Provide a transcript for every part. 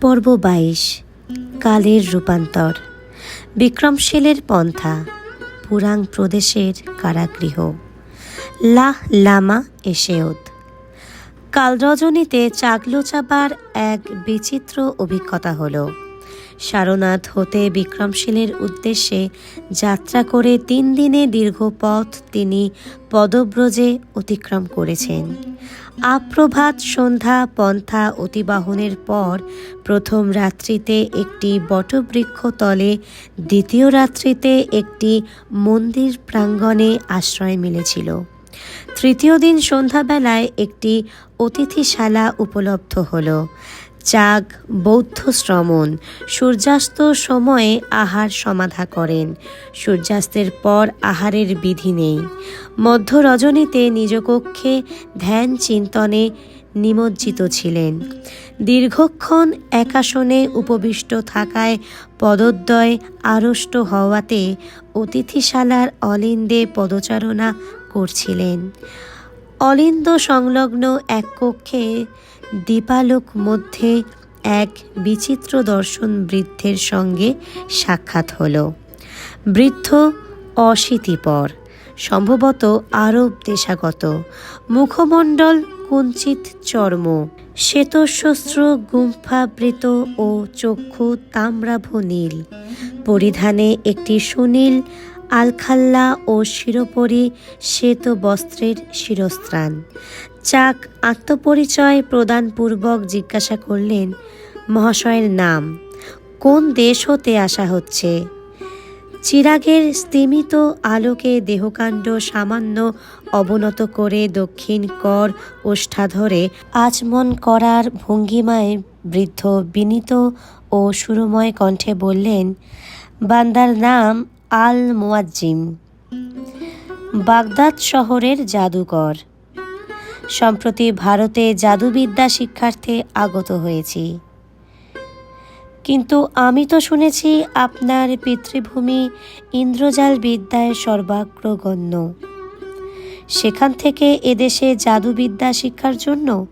পর্ব বাইশ, কালের রূপান্তর, বিক্রমশীলের পন্থা, পুরাং প্রদেশের কারাগৃহ। লাহ লামা এসেওদ কাল রজনীতে চাগলো চাবার এক বিচিত্র অভিজ্ঞতা হলো। সারনাথ হতে বিক্রমশীলের উদ্দেশ্যে যাত্রা করে তিন দিনে দীর্ঘ পথ তিনি পদব্রজে অতিক্রম করেছেন। আপ্রভাত সন্ধ্যা পন্থা অতিবাহনের পর প্রথম রাত্রিতে একটি বটবৃক্ষ তলে, দ্বিতীয় রাত্রিতে একটি মন্দির প্রাঙ্গণে আশ্রয় মিলেছিল। তৃতীয় দিন সন্ধ্যাবেলায় একটি অতিথিশালা উপলব্ধ হলো। চাগ, বৌদ্ধ শ্রমণ। সূর্যাস্ত সময়ে আহার সমাধা করেন। সূর্যাস্তের পর আহারের বিধি নেই। মধ্য রজনীতে নিজ কক্ষে ধ্যান চিন্তনে নিমজ্জিত ছিলেন। দীর্ঘক্ষণ একাসনে উপবিষ্ট থাকায় পদদ্বয় আড়ষ্ট হওয়াতে অতিথিশালার অলিন্দে পদচারণা করছিলেন। অলিন্দ সংলগ্ন এক কক্ষে দীপালোক মধ্যে এক বিচিত্র দর্শন বৃদ্ধের সঙ্গে সাক্ষাৎ হল। বৃদ্ধ অশীতিপর, সম্ভবত আরব দেশাগত, মুখমণ্ডল কুঞ্চিত চর্ম, শ্বেতশস্ত্র গুম্ফাবৃত ও চক্ষু তাম্রাভ নীল। পরিধানে একটি সুনীল আলখাল্লা ও শিরোপরি শ্বেত বস্ত্রের শিরস্ত্রাণ। চাক আত্মপরিচয় প্রদানপূর্বক জিজ্ঞাসা করলেন, মহাশয়ের নাম, কোন দেশ হতে আসা হচ্ছে? চিরাগের স্তিমিত আলোকে দেহকাণ্ড সামান্য অবনত করে দক্ষিণ কর ওষ্ঠাধরে আচমন করার ভঙ্গিমায় বৃদ্ধ বিনীত ও সুরময় কণ্ঠে বললেন, বান্দার নাম আল মোয়াজ্জিম বাগদাদ শহরের জাদুকর সম্প্রতি ভারতে জাদুবিদ্যা শিক্ষার্থে আগত হয়েছি। কিন্তু আমি তো শুনেছি আপনার পিতৃভূমি ইন্দ্রজাল বিদ্যায় সর্বাগ্রগণ্য। সেখান থেকে এদেশে জাদুবিদ্যা শিক্ষার জন্য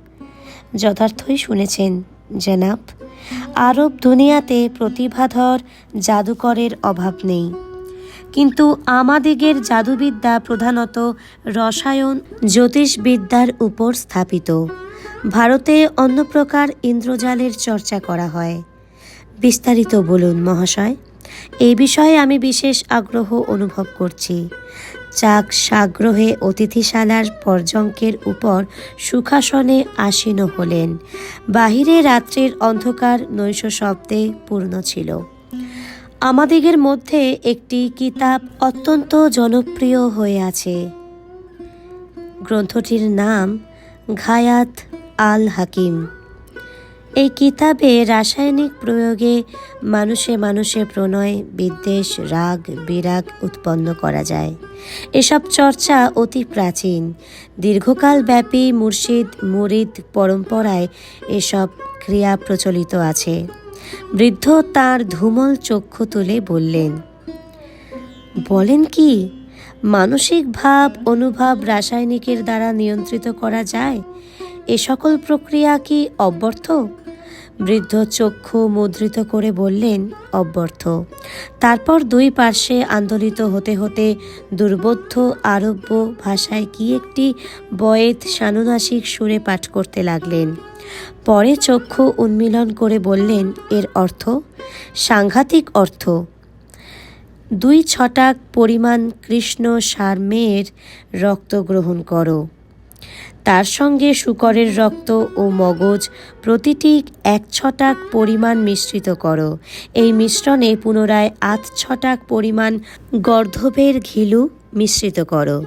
যথার্থই শুনেছেন, জেনাব। আরব দুনিয়াতে প্রতিভাধর জাদুকরের অভাব নেই। কিন্তু আমাদিগের জাদুবিদ্যা প্রধানত রসায়ন, জ্যোতিষবিদ্যার উপর স্থাপিত। ভারতে অন্য প্রকার ইন্দ্রজালের চর্চা করা হয়। বিস্তারিত বলুন, মহাশয়। এই বিষয়ে আমি বিশেষ আগ্রহ অনুভব করছি। চাক সাগ্রহে অতিথিশালার পর্যঙ্কের উপর সুখাসনে আসীন হলেন। বাহিরে রাত্রির অন্ধকার নৈশ শব্দে পূর্ণ ছিল। আমাদিগের মধ্যে একটি কিতাব অত্যন্ত জনপ্রিয় হয়ে আছে। গ্রন্থটির নাম ঘায়াত আল হাকিম এই কিতাবে রাসায়নিক প্রয়োগে মানুষে মানুষে প্রণয়, বিদ্বেষ, রাগ, বিরাগ উৎপন্ন করা যায়। এসব চর্চা অতি প্রাচীন। দীর্ঘকাল ব্যাপী মুর্শিদ, মুরিদ পরম্পরায় এসব ক্রিয়া প্রচলিত আছে। বৃদ্ধ তার ধুমল চক্ষু তুলে বললেন, বলেন কি, মানসিক ভাব, অনুভব রাসায়নিকের দ্বারা নিয়ন্ত্রিত করা যায়? এ সকল প্রক্রিয়া কি অব্যর্থ? বৃদ্ধ চক্ষু মুদ্রিত করে বললেন, অব্যর্থ। তারপর দুই পার্শ্বে আন্দোলিত হতে হতে দুর্বোধ্য আরব্য ভাষায় কি একটি বয়েত সানুনাসিক সুরে পাঠ করতে লাগলেন? পরে চক্ষু উন্মিলন করে বললেন, এর অর্থ? সাংঘাতিক অর্থ। দুই ছটাক পরিমাণ কৃষ্ণ সার মেয়ের রক্ত গ্রহণ করো। তার সঙ্গে শুকরের রক্ত ও মগজ প্রতিটি এক ছটাক পরিমাণ মিশ্রিত করো। এই মিশ্রণে পুনরায় আধ ছটাক পরিমাণ গর্ধবের ঘিলু মিশ্রিত করো।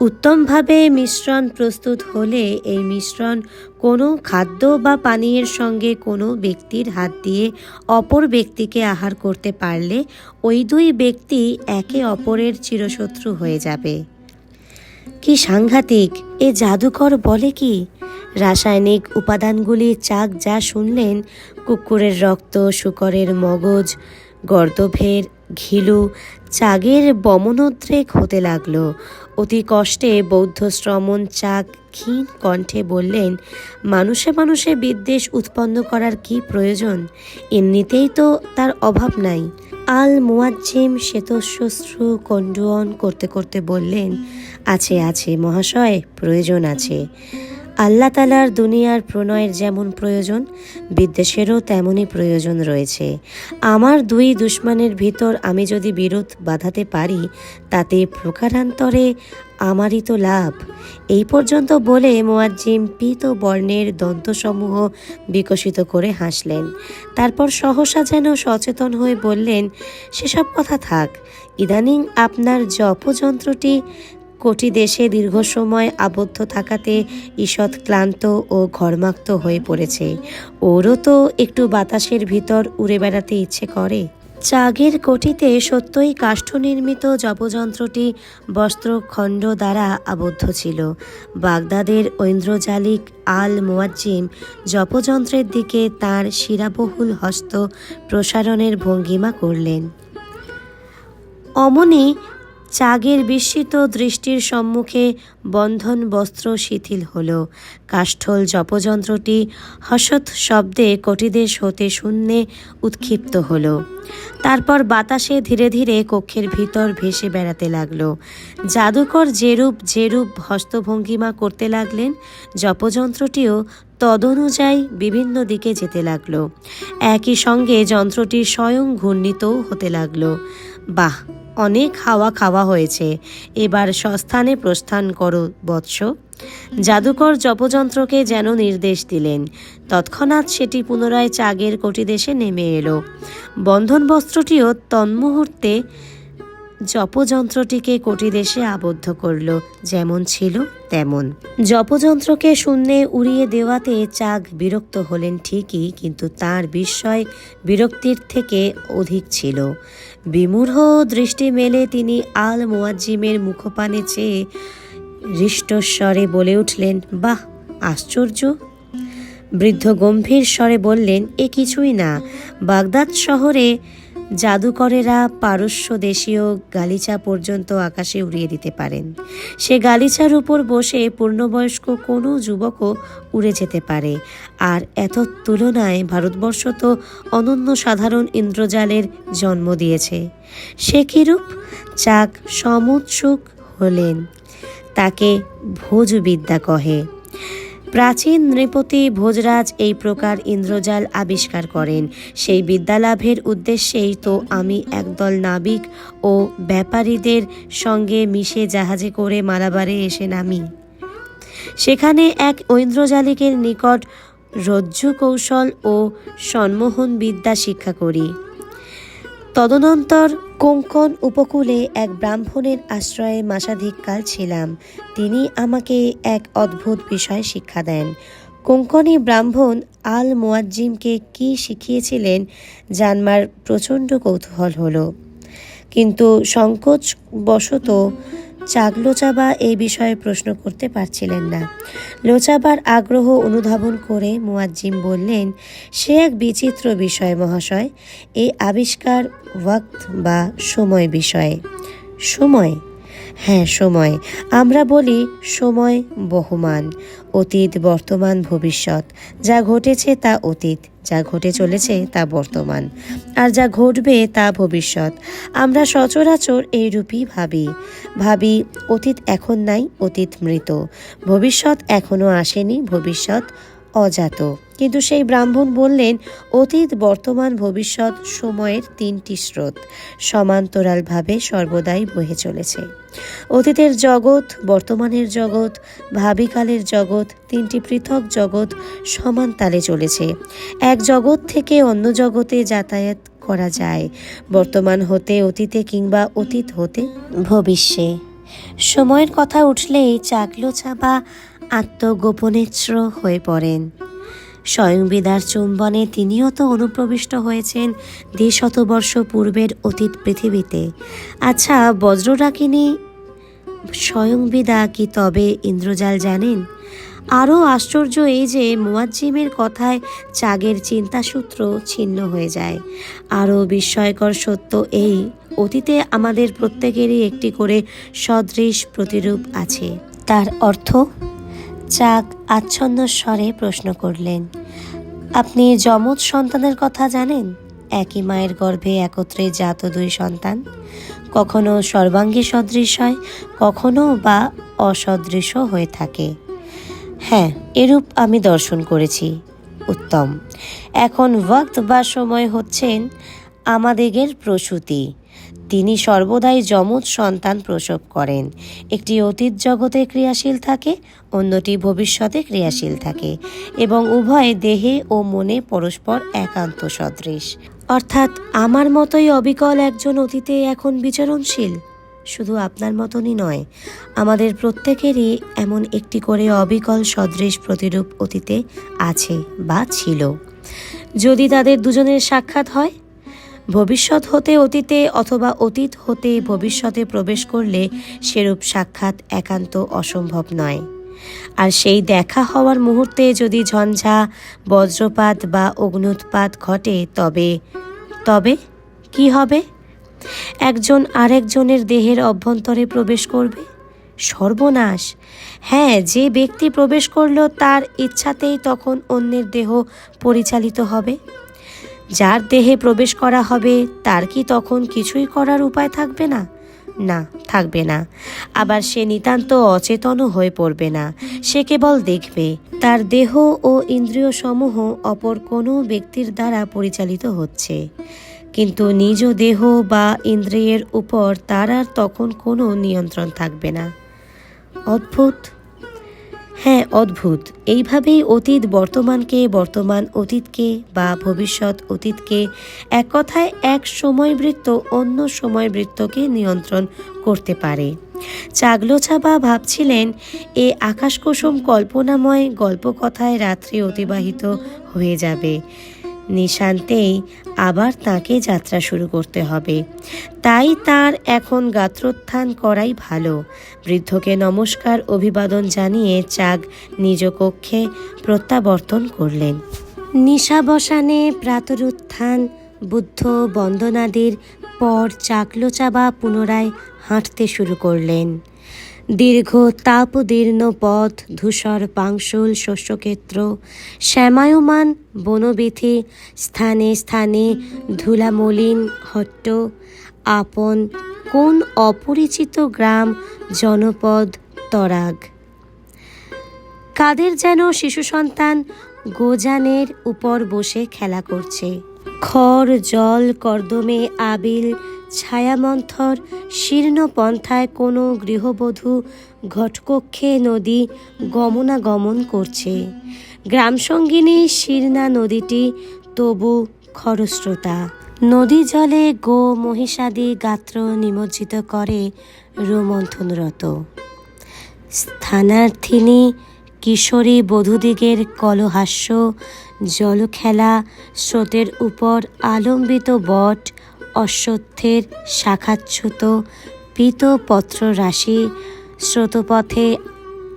উত্তমভাবে মিশ্রণ প্রস্তুত হলে এই মিশ্রণ কোনো খাদ্য বা পানীয়ের সঙ্গে কোনো ব্যক্তির হাত দিয়ে অপর ব্যক্তিকে আহার করতে পারলে ওই দুই ব্যক্তি একে অপরের চিরশত্রু হয়ে যাবে। কি সাংঘাতিক? এ জাদুকর বলে কি? রাসায়নিক উপাদানগুলি চাক যা শুনলেন, কুকুরের রক্ত, শুকরের মগজ গর্দভের ঘিলু, চাগের বমনোদ্রেক হতে লাগল। অতি কষ্টে বৌদ্ধ শ্রমণ চাক ক্ষীণ কণ্ঠে বললেন, মানুষে মানুষে বিদ্বেষ উৎপন্ন করার কি প্রয়োজন? এমনিতেই তো তার অভাব নাই। আল মুয়াজ্জিম শ্বেতশ্মশ্রু কণ্ডুয়ন করতে করতে বললেন, আছে আছে, মহাশয়, প্রয়োজন আছে। আল্লাহ তালার দুনিয়ার প্রণয়ের যেমন প্রয়োজন, বিদ্বেষেরও তেমনই প্রয়োজন রয়েছে। আমার দুই দুশ্মনের ভিতর আমি যদি বিরোধ বাঁধাতে পারি, তাতে প্রকারান্তরে আমারই তো লাভ। এই পর্যন্ত বলে মোয়াজ্জিম পিত বর্ণের দন্তসমূহ বিকশিত করে হাসলেন। তারপর সহসা যেন সচেতন হয়ে বললেন, সেসব কথা থাক, ইদানিং আপনার জপযন্ত্রটি কোটি দেশে দীর্ঘ সময় আবদ্ধ থাকাতে ঈষৎ ক্লান্ত ও ঘর্মাক্ত হয়ে পড়েছে। ওরও তো একটু বাতাসের ভিতর উড়ে বেড়াতে ইচ্ছে করে। চাগের কোটিতে সত্যই কাষ্ঠ নির্মিত জপযন্ত্রটি বস্ত্রখণ্ড দ্বারা আবদ্ধ ছিল। বাগদাদের ঐন্দ্রজালিক আল মোয়াজ্জিম জপযন্ত্রের দিকে তার শিরাবহুল হস্ত প্রসারণের ভঙ্গিমা করলেন। অমনি চাগের বিস্মিত দৃষ্টির সম্মুখে বন্ধন বস্ত্র শিথিল হল। কাষ্ঠল জপযন্ত্রটি হসৎ শব্দে কটিদেশ হতে শূন্যে উৎক্ষিপ্ত হল। তারপর বাতাসে ধীরে ধীরে কক্ষের ভিতর ভেসে বেড়াতে লাগল। জাদুকর যেরূপ যেরূপ হস্তভঙ্গিমা করতে লাগলেন, জপযন্ত্রটিও তদনুযায়ী বিভিন্ন দিকে যেতে লাগল। একই সঙ্গে যন্ত্রটি স্বয়ং ঘূর্ণিতও হতে লাগল। বাহ! অনেক হাওয়া খাওয়া হয়েছে। এবার সস্থানে প্রস্থান করো বৎস। জাদুকর জপযন্ত্রকে যেন নির্দেশ দিলেন। তৎক্ষণাৎ সেটি পুনরায় চাগের কটিদেশে নেমে এলো। বন্ধন বস্ত্রটিও তন্মুহূর্তে জপযন্ত্রটিকে কটিদেশে আবদ্ধ করল। যেমন ছিল তেমন। জপযন্ত্রকে শূন্যে উড়িয়ে দেওয়াতে চাগ বিরক্ত হলেন ঠিকই, কিন্তু তার বিস্ময় বিরক্তির থেকে অধিক ছিল। বিমূঢ় দৃষ্টি মেলে তিনি আল মুয়াজ্জিমের মুখপানে চেয়ে হৃষ্টস্বরে বলে উঠলেন, বাহ, আশ্চর্য। বৃদ্ধ গম্ভীর স্বরে বললেন, এ কিছুই না। বাগদাদ শহরে জাদুকরেরা পারস্য দেশীয় গালিচা পর্যন্ত আকাশে উড়িয়ে দিতে পারেন। সে গালিচার উপর বসে পূর্ণবয়স্ক কোনো যুবকও উড়ে যেতে পারে। আর এত তুলনায় ভারতবর্ষ তো অনন্য সাধারণ ইন্দ্রজালের জন্ম দিয়েছে। সে কিরূপ? চাক সমুৎসুক হলেন। তাকে ভোজবিদ্যা কহে। প্রাচীন নৃপতি ভোজরাজ এই প্রকার ইন্দ্রজাল আবিষ্কার করেন। সেই বিদ্যালাভের উদ্দেশ্যেই তো আমি একদল নাবিক ও ব্যাপারীদের সঙ্গে মিশে জাহাজে করে মালাবারে এসে নামি। সেখানে এক ঐন্দ্রজালিকের নিকট রজ্জু কৌশল ও সম্মোহন বিদ্যা শিক্ষা করি। তদনন্তর কোঙ্কণ উপকূলে এক ব্রাহ্মণের আশ্রয়ে মাসাধিককাল ছিলাম। তিনি আমাকে এক অদ্ভুত বিষয় শিক্ষা দেন। কোঙ্কণী ব্রাহ্মণ আল মোয়াজ্জিমকে কি শিখিয়েছিলেন জানমার প্রচণ্ড কৌতূহল হল। কিন্তু সংকোচ বশত চাগলোচাবা এই বিষয়ে প্রশ্ন করতে পারছিলেন না। লোচাবার আগ্রহ অনুধাবন করে মুয়াজ্জিম বললেন, সে এক বিচিত্র বিষয় মহাশয়, এই আবিষ্কার, ওয়াক্ত বা সময় বিষয়ে। সময়? হ্যাঁ সময়। আমরা বলি সময় বহমান, অতীত, বর্তমান, ভবিষ্যৎ। যা ঘটেছে তা অতীত, যা ঘটে চলেছে তা বর্তমান। আর যা ঘটবে তা ভবিষ্যৎ। আমরা সচরাচর এইরূপই ভাবি। ভাবি, অতীত এখন নাই, অতীত মৃত। ভবিষ্যৎ এখনও আসেনি, ভবিষ্যৎ অজাত। কিন্তু সেই ব্রাহ্মণ বললেন, অতীত, বর্তমান, ভবিষ্যৎ সময়ের তিনটি স্রোত। সমান্তরালভাবে সর্বদাই বহে চলেছে। অতীতের জগৎ, বর্তমানের জগৎ, ভাবিকালের জগৎ, তিনটি পৃথক জগৎ সমান তালে চলেছে। এক জগৎ থেকে অন্য জগতে যাতায়াত করা যায়। বর্তমান হতে অতীতে কিংবা অতীত হতে ভবিষ্যে। সময়ের কথা উঠলেই চাকলো চাপা আত্মগোপনেচ্র হয়ে পড়েন। স্বয়ং বিদার চুম্বনে তিনিও তো অনুপ্রবিষ্ট হয়েছেন দ্বি শতবর্ষ পূর্বের অতীত পৃথিবীতে। আচ্ছা বজ্রডাকিনী স্বয়ংবিদা কি তবে ইন্দ্রজাল জানেন? আরও আশ্চর্য এই যে মুয়াজ্জিমের কথায় চাগের চিন্তাসূত্র ছিন্ন হয়ে যায়। আরও বিস্ময়কর সত্য এই, অতীতে আমাদের প্রত্যেকেরই একটি করে সদৃশ প্রতিরূপ আছে। তার অর্থ? চাক আচ্ছন্ন স্বরে প্রশ্ন করলেন, আপনি যমজ সন্তানের কথা জানেন? একই মায়ের গর্ভে একত্রে জাত দুই সন্তান? কখনো সর্বাঙ্গী সদৃশ হয়, কখনো বা অসদৃশ হয়ে থাকে। হ্যাঁ এরূপ আমি দর্শন করেছি। উত্তম। এখন ওয়াক্ত বা সময় হচ্ছেন আমাদেগের প্রসূতি। তিনি সর্বদাই যমজ সন্তান প্রসব করেন। একটি অতীত জগতে ক্রিয়াশীল থাকে, অন্যটি ভবিষ্যতে ক্রিয়াশীল থাকে এবং উভয় দেহে ও মনে পরস্পর একান্ত সদৃশ। অর্থাৎ, আমার মতোই অবিকল একজন অতীতে এখন বিচরণশীল? শুধু আপনার মতনই নয়, আমাদের প্রত্যেকেরই এমন একটি করে অবিকল সদৃশ প্রতিরূপ অতীতে আছে বা ছিল। যদি তাদের দুজনের সাক্ষাৎ হয় ভবিষ্যৎ হতে অতীতে অথবা অতীত হতে ভবিষ্যতে প্রবেশ করলে সেরূপ সাক্ষাৎ একান্ত অসম্ভব নয়। আর সেই দেখা হওয়ার মুহূর্তে যদি ঝঞ্ঝা, বজ্রপাত বা অগ্নুৎপাত ঘটে, তবে তবে কি হবে? একজন আরেকজনের দেহের অভ্যন্তরে প্রবেশ করবে? সর্বনাশ। হ্যাঁ যে ব্যক্তি প্রবেশ করল তার ইচ্ছাতেই তখন অন্যের দেহ পরিচালিত হবে। যার দেহে প্রবেশ করা হবে, তার কি তখন কিছুই করার উপায় থাকবে না? না, থাকবে না। আবার সে নিতান্ত অচেতনও হয়ে পড়বে না। সে কেবল দেখবে, তার দেহ ও ইন্দ্রিয় সমূহ অপর কোনো ব্যক্তির দ্বারা পরিচালিত হচ্ছে। কিন্তু নিজ দেহ বা ইন্দ্রিয়ের উপর তার আর তখন কোনো নিয়ন্ত্রণ থাকবে না। অদ্ভুত! হ্যাঁ অদ্ভুত। এইভাবেই অতীত বর্তমানকে, বর্তমান অতীতকে বা ভবিষ্যৎ অতীতকে এক কথায় এক সময় বৃত্ত অন্য সময় বৃত্তকে নিয়ন্ত্রণ করতে পারে। চাগলোছাবা ভাবছিলেন, এ আকাশকুসুম কল্পনাময় গল্পকথায় রাত্রি অতিবাহিত হয়ে যাবে। নিশান্তেই আবার তাকে যাত্রা শুরু করতে হবে। তাই তার এখন গাত্রোত্থান করাই ভালো। বৃদ্ধকে নমস্কার অভিবাদন জানিয়ে চাগ নিজ কক্ষে প্রত্যাবর্তন করলেন। নিশাবসানে প্রাতরুত্থান, বুদ্ধ বন্দনাদির পর চাকলোচাবা পুনরায় হাঁটতে শুরু করলেন। দীর্ঘ তাপদীর্ণ পথ, ধূসর পাংশুল, শস্যক্ষেত্র, শ্যামায়মান বনবিথি, স্থানে স্থানে ধুলামলিন, হট্ট, আপন, কোন অপরিচিত গ্রাম, জনপদ, তরাগ। কাদের যেন শিশু সন্তান গোজানের উপর বসে খেলা করছে। খড়, জল, কর্দমে আবিল, ছায়ামন্থর, শীর্ণ পন্থায় কোনো গৃহবধূ, ঘটকক্ষে নদী গমনাগমন করছে। গ্রামসঙ্গিনী শীর্ণা নদীটি তবু খরস্রোতা। নদী জলে গো মহিষাদি গাত্র নিমজ্জিত করে রোমন্থনরত। স্থানার্থিনী কিশোরী বধূদিগের কলহাস্য জলখেলা স্রোতের উপর আলম্বিত বট, অশ্বত্থের শাখাচ্যুত পীতপত্র রাশি স্রোতপথে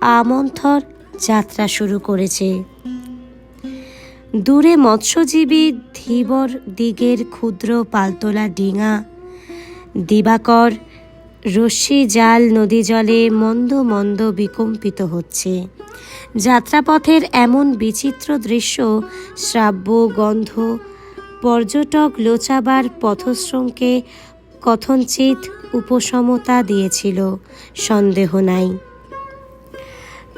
আমন্থর যাত্রা শুরু করেছে। দূরে মৎস্যজীবী ধীবর দিগের ক্ষুদ্র পালতোলা ডিঙা, দিবাকর রশ্মি জাল নদী জলে মন্দ মন্দ বিকম্পিত হচ্ছে। যাত্রাপথের এমন বিচিত্র দৃশ্য, শ্রাব্য, গন্ধ, পর্যটক লোচাবার পথশ্রমকে কথঞ্চিত উপসমতা দিয়েছিল, সন্দেহ নাই।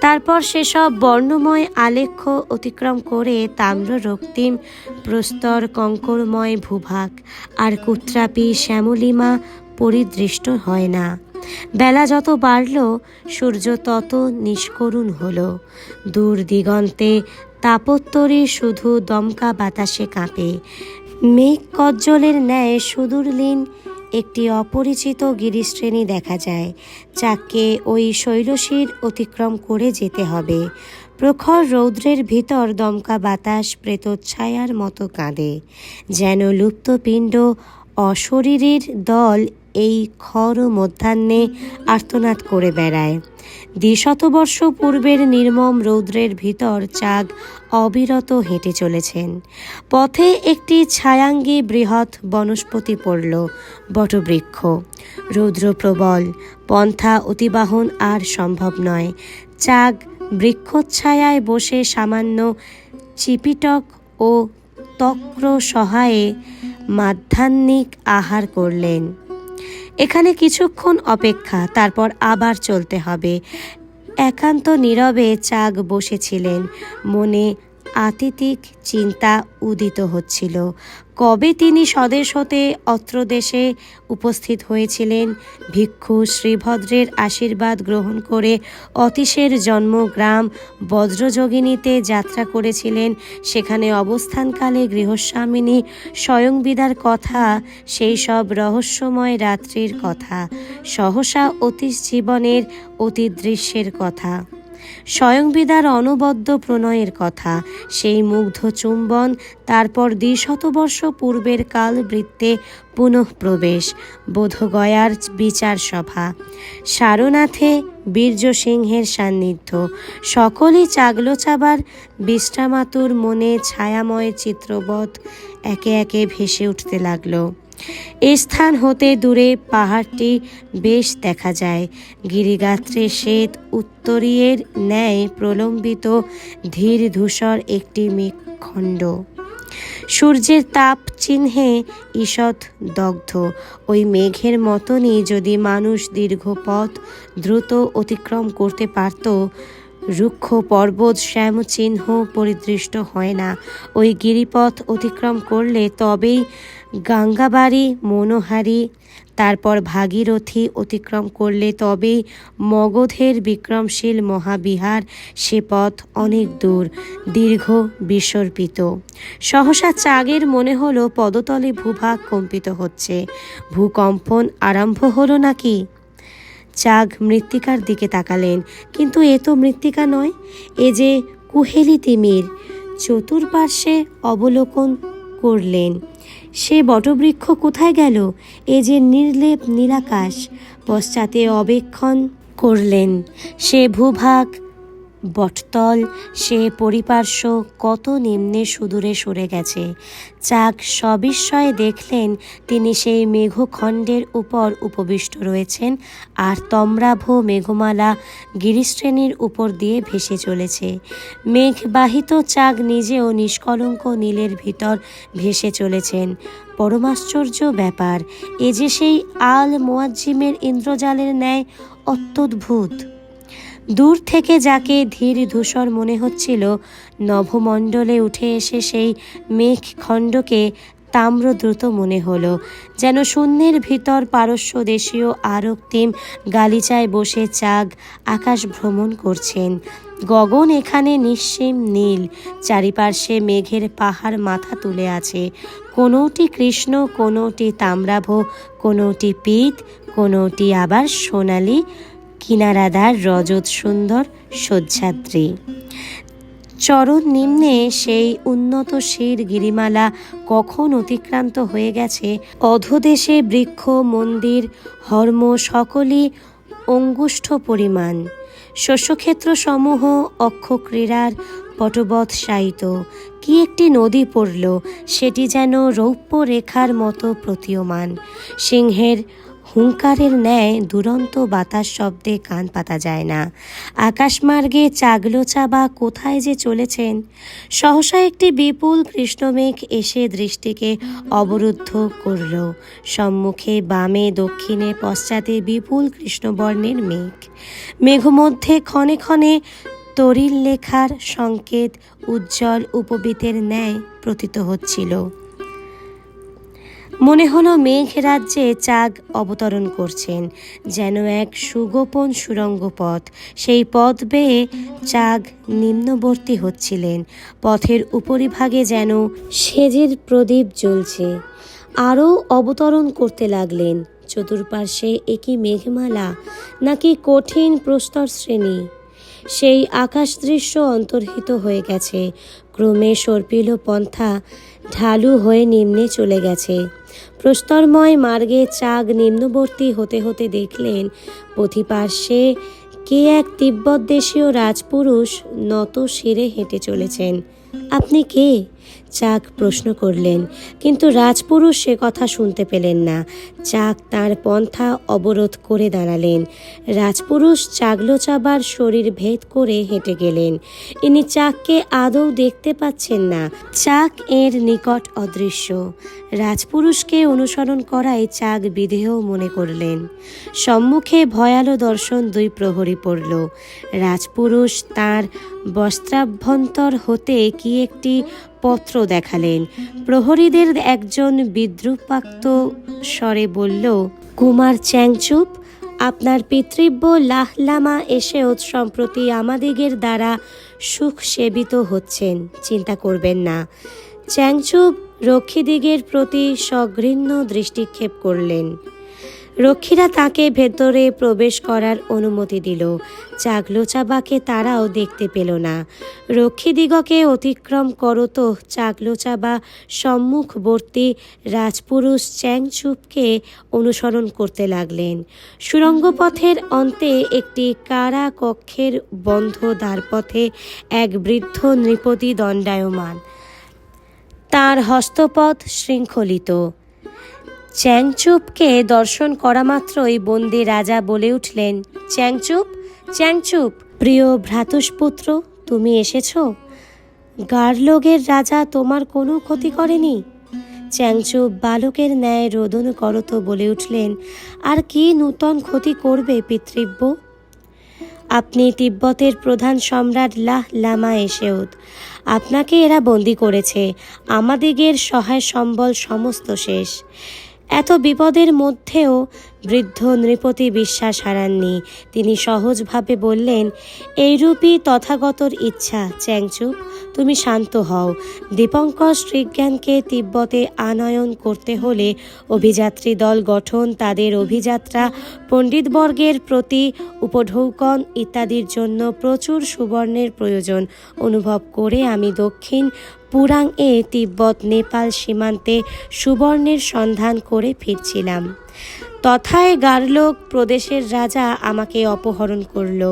তারপর সেসব বর্ণময় আলেখ্য অতিক্রম করে তাম্র রক্তিম প্রস্তর কঙ্করময় ভূভাগ আর কুত্রাপি শ্যামলিমা পরিদৃষ্ট হয় না। বেলা যত বাড়ল, সূর্য তত নিষ্করুণ হল। দূর দিগন্তে তাপত্তরী শুধু দমকা বাতাসে কাঁপে। মেঘ কজ্জলের ন্যায় সুদূরলীন একটি অপরিচিত গিরিশ্রেণী দেখা যায়, যাকে ওই শৈলশির অতিক্রম করে যেতে হবে। প্রখর রৌদ্রের ভিতর দমকা বাতাস প্রেতচ্ছায়ার মতো কাঁদে। যেন লুপ্ত পিণ্ড অশরীরীর দল এই খর মধ্যাহ্নে আর্তনাদ করে বেড়ায়। দ্বিশতবর্ষ পূর্বের নির্মম রৌদ্রের ভিতর চাগ অবিরত হেঁটে চলেছেন। পথে একটি ছায়াঙ্গী বৃহৎ বনস্পতি পড়ল, বটবৃক্ষ। রৌদ্র প্রবল, পন্থা অতিবাহন আর সম্ভব নয়। চাগ বৃক্ষচ্ছায়ায় বসে সামান্য চিপিটক ও তক্র সহায়ে মাধ্যাহ্নিক আহার করলেন। এখানে কিছুক্ষণ অপেক্ষা তারপর আবার চলতে হবে। একান্ত নীরবে চাক বসেছিলেন। মনে আতিতিক চিন্তা উদিত হচ্ছিল। কবে তিনি স্বদেশ হতে অত্র দেশে উপস্থিত হয়েছিলেন, ভিক্ষু শ্রীভদ্রের আশীর্বাদ গ্রহণ করে অতীশের জন্মগ্রাম বজ্রযোগিনীতে যাত্রা করেছিলেন, সেখানে অবস্থানকালে গৃহস্বামিনী স্বয়ংবিদার কথা, সেই সব রহস্যময় রাত্রির কথা, সহসা অতীশ জীবনের অতীত দৃশ্যের কথা। স্বয়ংবিদার অনবদ্য প্রণয়ের কথা। সেই মুগ্ধ চুম্বন, তারপর দ্বিশতবর্ষ পূর্বের কাল বৃত্তে পুনঃপ্রবেশ, বোধগয়ার বিচার সভা। সারনাথে বীর্য সিংহের সান্নিধ্য। সকলই চাগলো চাবার বিশ্রামাতুর মনে ছায়াময় চিত্রবৎ একে একে ভেসে উঠতে লাগল। এ স্থান হতে দূরে পাহাড়টি বেশ দেখা যায়। গিরিগাত্রে শ্বেত উত্তরীয়ের ন্যায় প্রলম্বিত ধীর ধূসর একটি মেঘখণ্ড। সূর্যের তাপ চিহ্নে ঈষৎ দগ্ধ। ওই মেঘের মতনই যদি মানুষ দীর্ঘ পথ দ্রুত অতিক্রম করতে পারত, রুক্ষ পর্বত শ্যামচিহ্ন পরিদৃষ্ট হয় না। ওই গিরিপথ অতিক্রম করলে তবেই গাঙ্গাবাড়ি, মনোহারি, তারপর ভাগীরথী অতিক্রম করলে তবেই মগধের বিক্রমশীল মহাবিহার সে পথ অনেক দূর, দীর্ঘ, বিসর্পিত। সহসা চাগের মনে হলো পদতলে ভূভাগ কম্পিত হচ্ছে। ভূকম্পন আরম্ভ হলো নাকি? চাগ মৃত্তিকার দিকে তাকালেন, কিন্তু এ তো মৃত্তিকা নয়, এ যে কুহেলি তিমির। চতুর্পার্শ্বে অবলোকন করলেন। সে বটবৃক্ষ কোথায় গেল? এ যে নির্লেপ নীলাকাশ পশ্চাতে অবেক্ষণ করলেন। সে ভূভাগ বটতল, সে পরিপার্শ্ব কত নিম্নে সুদূরে সরে গেছে। চাক সবিস্ময়ে দেখলেন তিনি সেই মেঘখণ্ডের উপর উপবিষ্ট রয়েছেন আর তম্রাভ মেঘমালা গিরিশ্রেণীর উপর দিয়ে ভেসে চলেছে। মেঘবাহিত চাক নিজেও নিষ্কলঙ্ক নীলের ভিতর ভেসে চলেছেন। পরমাশ্চর্য ব্যাপার, এ যে সেই আল মোয়াজ্জিমের ইন্দ্রজালের ন্যায় অত্যদ্ভুত। দূর থেকে যাকে ধীর ধূসর মনে হচ্ছিল, নভমণ্ডলে উঠে এসে সেই মেঘখণ্ডকে তাম্রদ্রুত মনে হলো, যেন শূন্যের ভিতর পারস্য দেশীয় আরক্তিম গালিচায় বসে চাগ আকাশ ভ্রমণ করছেন। গগন এখানে নিঃসীম নীল, চারিপার্শ্বে মেঘের পাহাড় মাথা তুলে আছে। কোনোটি কৃষ্ণ, কোনোটি তাম্রাভ, কোনোটি পিত, কোনোটি আবার সোনালি। কিনারাদার রজত সুন্দর শয্যাত্রী চরণ নিম্নে সেই উন্নত শির গিরিমালা কখন অতিক্রান্ত হয়ে গেছে? অধদেশে বৃক্ষ, মন্দির, হর্ম সকলই অঙ্গুষ্ঠ পরিমাণ। শস্যক্ষেত্র সমূহ অক্ষক্রীড়ার পটবধ শায়িত। কি একটি নদী পড়ল, সেটি যেন রৌপ্য রেখার মতো প্রতীয়মান। সিংহের হুঙ্কারের ন্যায় দুরন্ত বাতাস শব্দে কান পাতা যায় না। আকাশমার্গে চাগলোচা বা কোথায় যে চলেছেন? সহসা একটি বিপুল কৃষ্ণমেঘ এসে দৃষ্টিকে অবরুদ্ধ করল। সম্মুখে, বামে, দক্ষিণে পশ্চাতে বিপুল কৃষ্ণবর্ণের মেঘ। মেঘমধ্যে ক্ষণে ক্ষণে তরিল লেখার সংকেত উজ্জ্বল উপবীতের ন্যায় প্রতীত হচ্ছিল। মনে হলো মেঘ রাজ্যে চাগ অবতরণ করছেন, যেন এক সুগোপন সুরঙ্গ পথ সেই পথ বেয়ে চাগ নিম্নবর্তী হচ্ছিলেন, পথের উপরিভাগে যেন সেজের প্রদীপ জ্বলছে। আরও অবতরণ করতে লাগলেন, চতুর্পার্শ্বে একই মেঘমালা, নাকি কঠিন প্রস্তর শ্রেণি। সেই আকাশ দৃশ্য অন্তর্হিত হয়ে গেছে, ক্রমে সর্পিল পন্থা ঢালু হয়ে নিম্নে চলে গেছে। প্রস্তরময় মার্গে চাগ নিম্নবর্তী হতে হতে দেখলেন পথিপার্শ্বে কে এক তিব্বত দেশীয় রাজপুরুষ নত শিরে হেঁটে চলেছেন। আপনি কে? চাক প্রশ্ন করলেন। কিন্তু রাজপুরুষ সে কথা শুনতে পেলেন না। চাক তার পন্থা অবরোধ করে দাঁড়ালেন। রাজপুরুষ চাগলোচাবার শরীর ভেদ করে হেঁটে গেলেন। ইনি চাককে আদৌ দেখতে পাচ্ছেন না। চাক এর নিকট অদৃশ্য। রাজপুরুষকে অনুসরণ করাই চাক বিধেয় মনে করলেন। সম্মুখে ভয়ালো দর্শন দুই প্রহরী পড়ল। রাজপুরুষ তার বস্ত্রাভ্যন্তর হতে কি একটি পত্র দেখালেন। প্রহরীদের একজন বিদ্রুপাক্ত স্বরে বলল, কুমার চ্যাংচুপ আপনার পিতৃব্য লাহলামা এসেও সম্প্রতি আমাদিগের দ্বারা সুখ সেবিত হচ্ছেন। চিন্তা করবেন না। চ্যাংচুপ রক্ষীদিগের প্রতি সঘৃণ্য দৃষ্টিক্ষেপ করলেন। রক্ষীরা তাকে ভেতরে প্রবেশ করার অনুমতি দিল। চাগলোচাবাকে তারাও দেখতে পেল না। রক্ষীদিগকে অতিক্রম করত চাগলোচাবা সম্মুখবর্তী রাজপুরুষ চ্যাংচুপকে অনুসরণ করতে লাগলেন। সুরঙ্গপথের অন্তে একটি কারা কক্ষের বন্ধ দ্বারপথে এক বৃদ্ধ নৃপতি দণ্ডায়মান। তার হস্তপথ শৃঙ্খলিত। চ্যাংচুপকে দর্শন করা মাত্রই বন্দি রাজা বলে উঠলেন, চ্যাংচুপ চ্যাংচুপ, প্রিয় ভ্রাতুষ্পুত্র, তুমি এসেছ? গার্লোগের রাজা তোমার কোনো ক্ষতি করেনি? চ্যাংচুপ বালকের ন্যায় রোদন করত বলে উঠলেন, আর কি নূতন ক্ষতি করবে পিতৃব্য? আপনি তিব্বতের প্রধান সম্রাট লাহ লামা এসেউদ। আপনাকে এরা বন্দি করেছে। আমাদিগের সহায় সম্বল সমস্ত শেষ। এত বিপদের মধ্যেও বৃদ্ধ নৃপতি বিশ্বাস হারাননি। তিনি সহজভাবে বললেন, এইরূপই তথাগতর ইচ্ছা চ্যাংচুপ তুমি শান্ত হও। দীপঙ্কর শ্রীজ্ঞানকে তিব্বতে আনয়ন করতে হলে অভিযাত্রী দল গঠন, তাদের অভিযাত্রা, পণ্ডিতবর্গের প্রতি উপঢৌকন ইত্যাদির জন্য প্রচুর সুবর্ণের প্রয়োজন। অনুভব করে আমি দক্ষিণ পুরাং এ তিব্বত নেপাল সীমান্তে সুবর্ণের সন্ধান করে ফিরছিলাম। তথায় গার্লোক প্রদেশের রাজা আমাকে অপহরণ করল।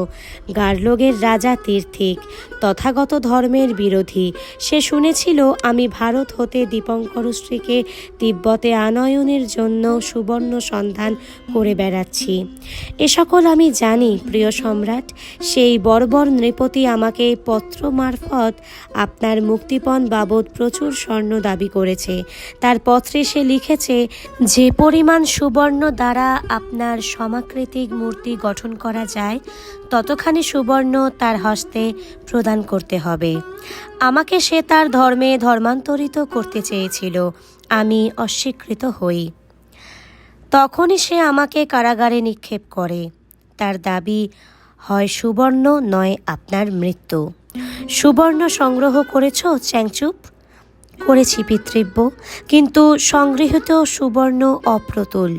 গার্লোগের রাজা তীর্থিক, তথাগত ধর্মের বিরোধী। সে শুনেছিল আমি ভারত হতে দীপঙ্কর স্ত্রীকে তিব্বতে আনয়নের জন্য সুবর্ণ সন্ধান করে বেড়াচ্ছি। এ সকল আমি জানি, প্রিয় সম্রাট। সেই বর্বর নৃপতি আমাকে পত্র মারফত আপনার মুক্তিপণ বাবদ প্রচুর স্বর্ণ দাবি করেছে। তার পত্রে সে লিখেছে, যে পরিমাণ সুবর্ণ দ্বারা আপনার সমাকৃতিক মূর্তি গঠন করা যায়, ততখানি সুবর্ণ তার হস্তে প্রদান করতে হবে। আমাকে সে তার ধর্মে ধর্মান্তরিত করতে চেয়েছিল, আমি অস্বীকৃত হই। তখনই সে আমাকে কারাগারে নিক্ষেপ করে। তার দাবি হয়, সুবর্ণ নয় আপনার মৃত্যু। সুবর্ণ সংগ্রহ করেছ, চ্যাংচুপ? করেছি পিতৃব্য, কিন্তু সংগৃহীত সুবর্ণ অপ্রতুল।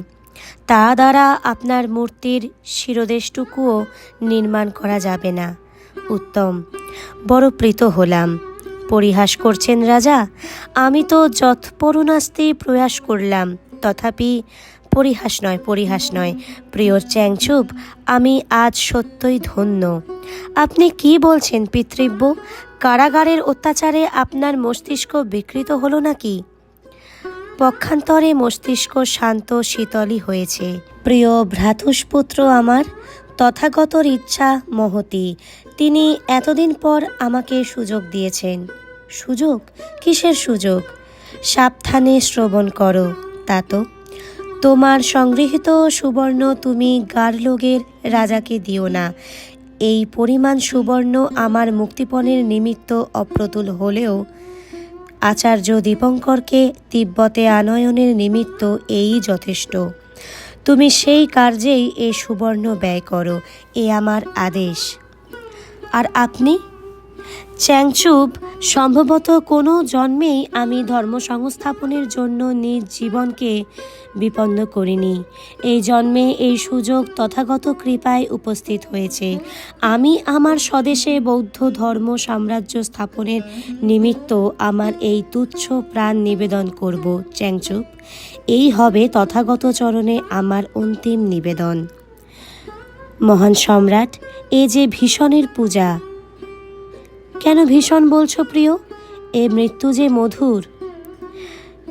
তা দ্বারা আপনার মূর্তির শিরদেশটুকুও নির্মাণ করা যাবে না। উত্তম বড় প্রীত হলাম। পরিহাস করছেন রাজা, আমি তো যৎপরুণাস্তি প্রয়াস করলাম, তথাপি পরিহাস নয় পরিহাস নয়। প্রিয় চ্যাংচুপ, আমি আজ সত্যই ধন্য। আপনি কি বলছেন, পিতৃব্য? কারাগারের অত্যাচারে আপনার মস্তিষ্ক বিকৃত হলো নাকি? পক্ষান্তরে মস্তিষ্ক শান্ত, শীতলই হয়েছে। প্রিয় ভ্রাতুষ্পুত্র আমার তথাগতর ইচ্ছা মহতি, তিনি এতদিন পর আমাকে সুযোগ দিয়েছেন। সুযোগ? কিসের সুযোগ? সাবধানে শ্রবণ করো, তা তো। তোমার সংগৃহীত সুবর্ণ তুমি গার্লোগের রাজাকে দিও না। এই পরিমাণ সুবর্ণ আমার মুক্তিপণের নিমিত্ত অপ্রতুল হলেও আচার্য দীপঙ্করকে তিব্বতে আনয়নের নিমিত্ত এই যথেষ্ট। তুমি সেই কার্যেই এ সুবর্ণ ব্যয় করো, এ আমার আদেশ। আর আপনি? চ্যাংচুপ, সম্ভবত কোনো জন্মেই আমি ধর্ম সংস্থাপনের জন্য নিজ জীবনকে বিপন্ন করিনি। এই জন্মে এই সুযোগ তথাগত কৃপায় উপস্থিত হয়েছে। আমি আমার স্বদেশে বৌদ্ধ ধর্ম সাম্রাজ্য স্থাপনের নিমিত্ত আমার এই তুচ্ছ প্রাণ নিবেদন করব, চ্যাংচুপ। এই হবে তথাগত চরণে আমার অন্তিম নিবেদন। মহান সম্রাট, এ যে ভীষণের পূজা কেন ভীষণ বলছো প্রিয়? এ মৃত্যু যে মধুর।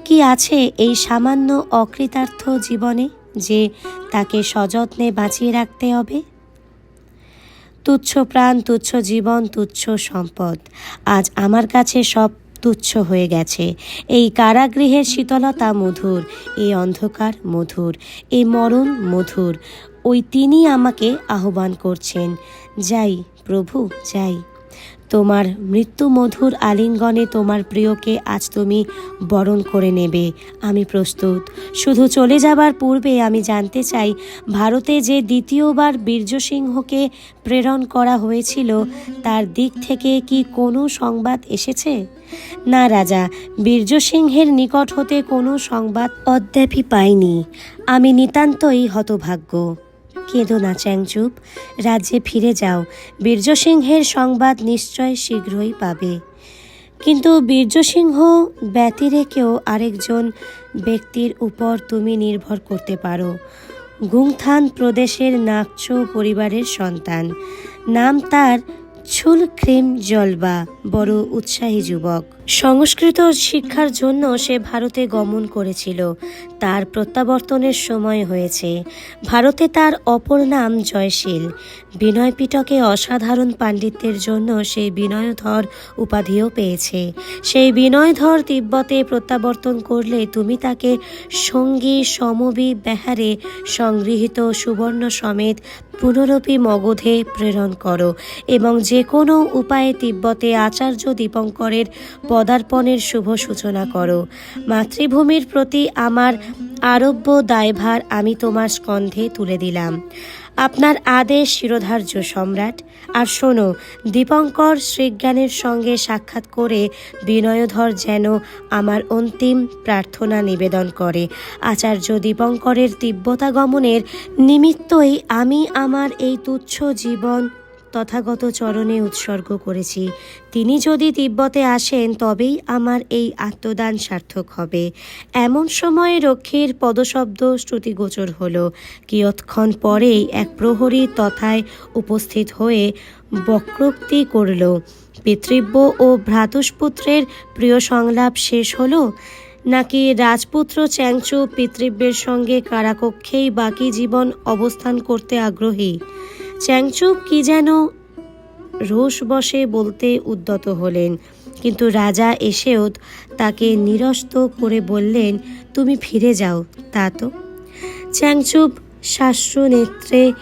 কি আছে এই সামান্য অকৃতার্থ জীবনে যে তাকে সযত্নে বাঁচিয়ে রাখতে হবে? তুচ্ছ প্রাণ, তুচ্ছ জীবন, তুচ্ছ সম্পদ। আজ আমার কাছে সব তুচ্ছ হয়ে গেছে। এই কারাগৃহের শীতলতা মধুর, এই অন্ধকার মধুর, এই মরণ মধুর। ওই তিনি আমাকে আহ্বান করছেন, যাই প্রভু, যাই। তোমার মৃত্যু মধুর আলিঙ্গনে তোমার প্রিয়কে আজ তুমি বরণ করে নেবে। আমি প্রস্তুত। শুধু চলে যাবার পূর্বে আমি জানতে চাই, ভারতে যে দ্বিতীয়বার বীর্য সিংহকে প্রেরণ করা হয়েছিল, তার দিক থেকে কি কোনো সংবাদ এসেছে? না রাজা বীর্য সিংহের নিকট হতে কোনো সংবাদ অদ্যাপি পাইনি। আমি নিতান্তই হতভাগ্য। কেঁদো না, চ্যাংচুপ। রাজ্যে ফিরে যাও। বীর্য সিংহের সংবাদ নিশ্চয় শীঘ্রই পাবে। কিন্তু বীর্য সিংহ ব্যতিরেকেও আরেকজন ব্যক্তির উপর তুমি নির্ভর করতে পারো। গুংথান প্রদেশের নাকচো পরিবারের সন্তান। নাম তার ছুল ক্রিম জলবা, বড় উৎসাহী যুবক। সংস্কৃত শিক্ষার জন্য সে ভারতে গমন করেছিল। তার প্রত্যাবর্তনের সময় হয়েছে। ভারতে তার অপর নাম জয়শীল। বিনয় পিটকে অসাধারণ পাণ্ডিত্যের জন্য সে বিনয়ধর উপাধিও পেয়েছে। সেই বিনয়ধর তিব্বতে প্রত্যাবর্তন করলে তুমি তাকে সঙ্গী সমবি বেহারে সংগৃহীত সুবর্ণ সমেত পুনরপি মগধে প্রেরণ করো এবং যে কোনো উপায়ে তিব্বতে আচার্য দীপঙ্করের পদার্পণের শুভ সূচনা করো। মাতৃভূমির প্রতি আমার আরব্য দায়ভার আমি তোমার স্কন্ধে তুলে দিলাম। আপনার আদেশ শিরোধার্য সম্রাট। আর শোনো, দীপঙ্কর শ্রীজ্ঞানের সঙ্গে সাক্ষাৎ করে বিনয়ধর যেন আমার অন্তিম প্রার্থনা নিবেদন করে। আচার্য দীপঙ্করের তিব্বতাগমনের নিমিত্তই আমি আমার এই তুচ্ছ জীবন তথাগত চরণে উৎসর্গ করেছি। তিনি যদি তিব্বতে আসেন, তবেই আমার এই আত্মদান সার্থক হবে। এমন সময়ে রক্ষীর পদশব্দ শ্রুতিগোচর হল। কিয়ৎক্ষণ পরেই এক প্রহরী তথায় উপস্থিত হয়ে বক্রোক্তি করল, পিতৃব্য ও ভ্রাতুষ্পুত্রের প্রিয় সংলাপ শেষ হলো? নাকি রাজপুত্র চ্যাংচু পিতৃব্যের সঙ্গে কারাকক্ষেই বাকি জীবন অবস্থান করতে আগ্রহী? চ্যাংচুপ কি যেন রোষ বসে বলতে উদ্যত হলেন। কিন্তু রাজা এসেও তাকে নিরস্ত করে বললেন, তুমি ফিরে যাও, তা তো? চ্যাংচুপ শাস্ত্র নেত্রে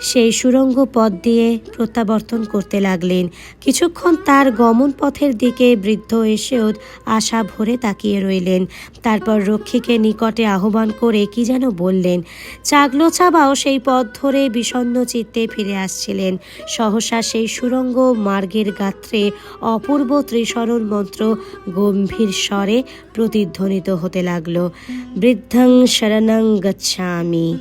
সেই সুরঙ্গ পথ দিয়ে প্রত্যাবর্তন করতে লাগলেন। কিছুক্ষণ তার গমন পথের দিকে বৃদ্ধ এসেও আশা ভরে তাকিয়ে রইলেন। তারপর রক্ষীকে নিকটে আহ্বান করে কি যেন বললেন। চাগলো চাবাও সেই পথ ধরে বিষণ্ণ চিত্তে ফিরে আসছিলেন। সহসা সেই সুরঙ্গ মার্গের গাত্রে অপূর্ব ত্রিশরণ মন্ত্র গম্ভীর স্বরে প্রতিধ্বনিত হতে লাগল। বৃদ্ধং শরণং গচ্ছামি।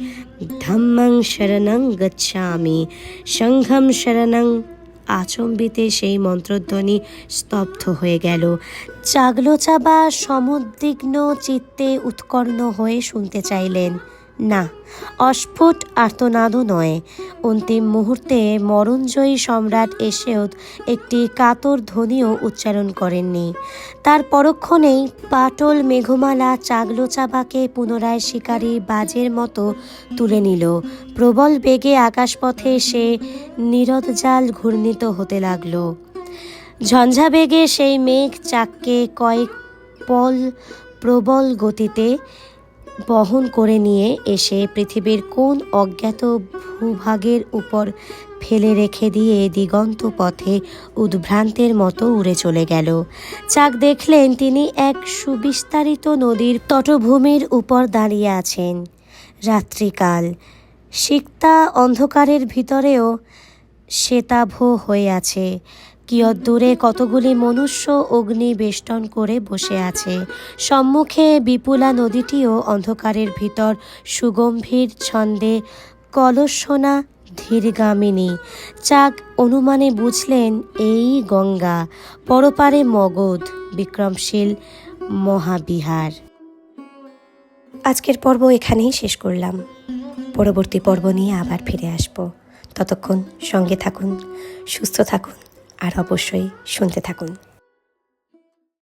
ধম্মং শরণং গচ্ছামি, সংঘম শরণং। আচম্বিতে সেই মন্ত্রধ্বনি স্তব্ধ হয়ে গেল। চাগলো চাবা সমুদ্বিগ্ন চিত্তে উৎকর্ণ হয়ে শুনতে চাইলেন। না, অস্ফুট আর্তনাদও নয়। অন্তিম মুহূর্তে মরণজয়ী সম্রাট এসেও একটি কাতর ধ্বনিও উচ্চারণ করেননি। তার পরক্ষণেই পাটল মেঘমালা চাগলো চাবাকে পুনরায় শিকারী বাজের মতো তুলে নিল। প্রবল বেগে আকাশপথে সে নিরদজাল ঘূর্ণিত হতে লাগল। ঝঞ্ঝা বেগে সেই মেঘ চাককে কয়েক পল প্রবল গতিতে বহন করে নিয়ে এসে পৃথিবীর কোন অজ্ঞাত ভূভাগের উপর ফেলে রেখে দিয়ে দিগন্ত পথে উদ্ভ্রান্তের মতো উড়ে চলে গেল। চাক দেখলেন তিনি এক সুবিস্তারিত নদীর তটভূমির উপর দাঁড়িয়ে আছেন। রাত্রিকাল। সিক্তা অন্ধকারের ভিতরেও শ্বেতাভ হয়ে আছে। কিয়ৎ দূরে কতগুলি মনুষ্য অগ্নি বেষ্টন করে বসে আছে। সম্মুখে বিপুলা নদীটিও অন্ধকারের ভিতর, সুগম্ভীর ছন্দে কলসোনা ধীরগামিনী। চাক অনুমানে বুঝলেন এই গঙ্গা পরপারে মগধ, বিক্রমশীল মহাবিহার। আজকের পর্ব এখানেই শেষ করলাম। পরবর্তী পর্ব নিয়ে আবার ফিরে আসব। ততক্ষণ সঙ্গে থাকুন, সুস্থ থাকুন আর অবশ্যই শুনতে থাকুন।